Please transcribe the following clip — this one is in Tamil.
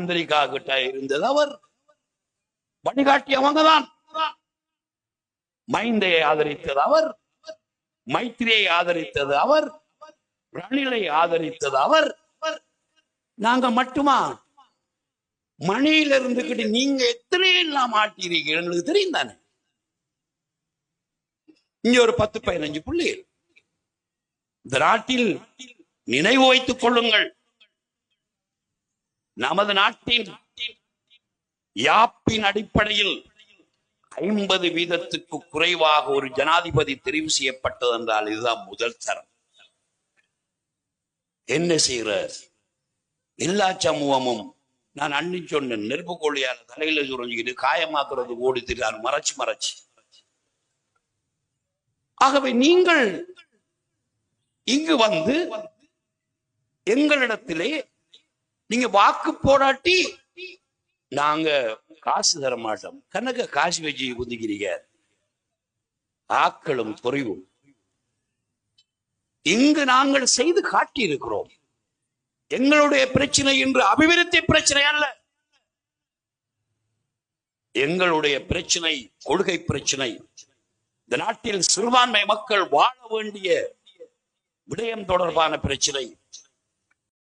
அமெரிக்கா கிட்ட இருந்தது அவர். வழிகாட்டி அவங்கதான். மைந்தையை ஆதரித்தது அவர். மைத்திரியை ஆதரித்தது அவர். ரணிலை ஆதரித்தது அவர். நாங்க மட்டுமா? மணியில இருந்துகிட்டு நீங்க எத்தனை எல்லாம் ஆட்டிருக்கீங்க எங்களுக்கு தெரியும் தானே இங்க ஒரு பத்து பதினஞ்சு புள்ளி இந்த நாட்டில் நினைவு வைத்துக் கொள்ளுங்கள். நமது நாட்டின் யாப்பின் அடிப்படையில் ஐம்பது வீதத்துக்கு குறைவாக ஒரு ஜனாதிபதி தெரிவு செய்யப்பட்டது என்றால் இதுதான் முதல் தரம். என்ன செய்யற எல்லா சமூகமும் நான் அண்ணி சொன்னேன் நெருப்பு கோழியால தலையில சுரஞ்சிக்கிட்டு காயமாக்குறது ஓடி திரியார் மறைச்சு மறைச்சு. ஆகவே நீங்கள் இங்கு வந்து எங்களிடத்திலே நீங்க வாக்கு போராட்டி நாங்க காசு தர மாட்டோம். கணக்க காசு வச்சு குதிக்கிறீங்க. ஆக்களும் குறைவும் இங்கு நாங்கள் செய்து காட்டி இருக்கிறோம் எங்களுடைய பிரச்சனை இன்று அபிவிருத்தி பிரச்சனை அல்ல. எங்களுடைய பிரச்சனை கொள்கை பிரச்சனை. இந்த நாட்டில் சிறுபான்மை மக்கள் வாழ வேண்டிய விடயம் தொடர்பான பிரச்சனை.